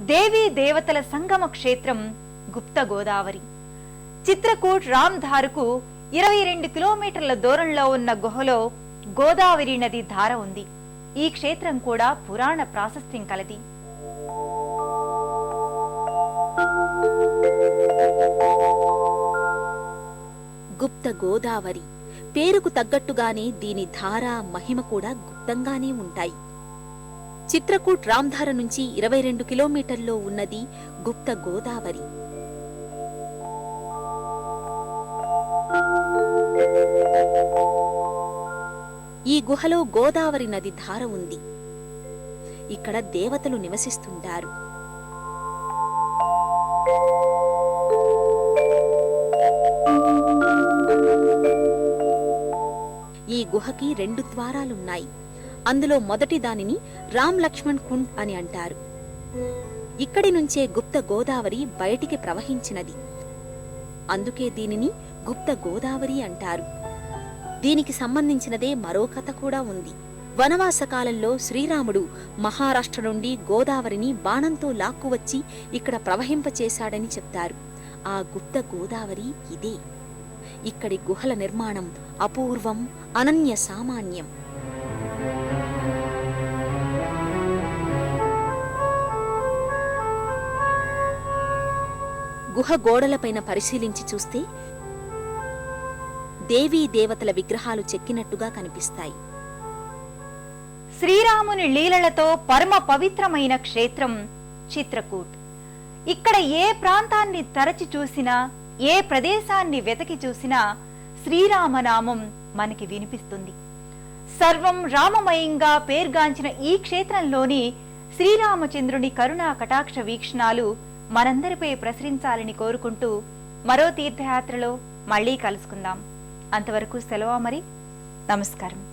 దేవీ దేవతల సంగమ క్షేత్రం గుప్త గోదావరి. చిత్రకూట్ రామ్ధారుకు ఇరవై రెండు కిలోమీటర్ల దూరంలో ఉన్న గుహలో గోదావరి నది ధార ఉంది. ఈ క్షేత్రం కూడా పురాణ ప్రాశస్త్యం కలది. గుప్త గోదావరి. పేరుకు తగ్గట్టుగానే దీని ధార మహిమ కూడా గుప్తంగానే ఉంటాయి. చిత్రకూట్ రామ్ధార నుంచి ఇరవై రెండు కిలోమీటర్లో ఉన్నది గుప్త గోదావరి. ఈ గుహలో గోదావరి నది ధార ఉంది. ఇక్కడ దేవతలు నివసిస్తుంటారు. ఈ గుహకి రెండు ద్వారాలున్నాయి. అందులో మొదటి దానిని రామ్ లక్ష్మణ్ కుండ్ అని అంటారు. ఇక్కడి నుంచే గుప్త గోదావరి బయటికి ప్రవహించినది. అందుకే దీనిని గుప్త గోదావరి అంటారు. దీనికి సంబంధించినదే మరో కథ కూడా ఉంది. వనవాస కాలంలో శ్రీరాముడు మహారాష్ట్ర నుండి గోదావరిని బాణంతో లాక్కువచ్చి ఇక్కడ ప్రవహింపచేశాడని చెప్తారు. ఆ గుప్త గోదావరి ఇదే. ఇక్కడి గుహల నిర్మాణం అపూర్వం అనన్య సామాన్యం. గుహ గోడలపైన పరిశీలించి చూస్తే దేవీ దేవతల విగ్రహాలు చెక్కినట్టుగా కనిపిస్తాయి. శ్రీరాముని లీలలతో పరమ పవిత్రమైన క్షేత్రం చిత్రకూట్. ఇక్కడ ఏ ప్రాంతాన్ని తరచి చూసినా ఏ ప్రదేశాన్ని వెతకి చూసినా శ్రీరామనామం మనకి వినిపిస్తుంది. సర్వం రామమయంగా పేర్గాంచిన ఈ క్షేత్రంలోని శ్రీరామచంద్రుని కరుణా కటాక్ష వీక్షణాలు మనందరిపై ప్రసరించాలని కోరుకుంటూ మరో తీర్థయాత్రలో మళ్ళీ కలుసుకుందాం. అంతవరకు సెలవు మరి? నమస్కారం.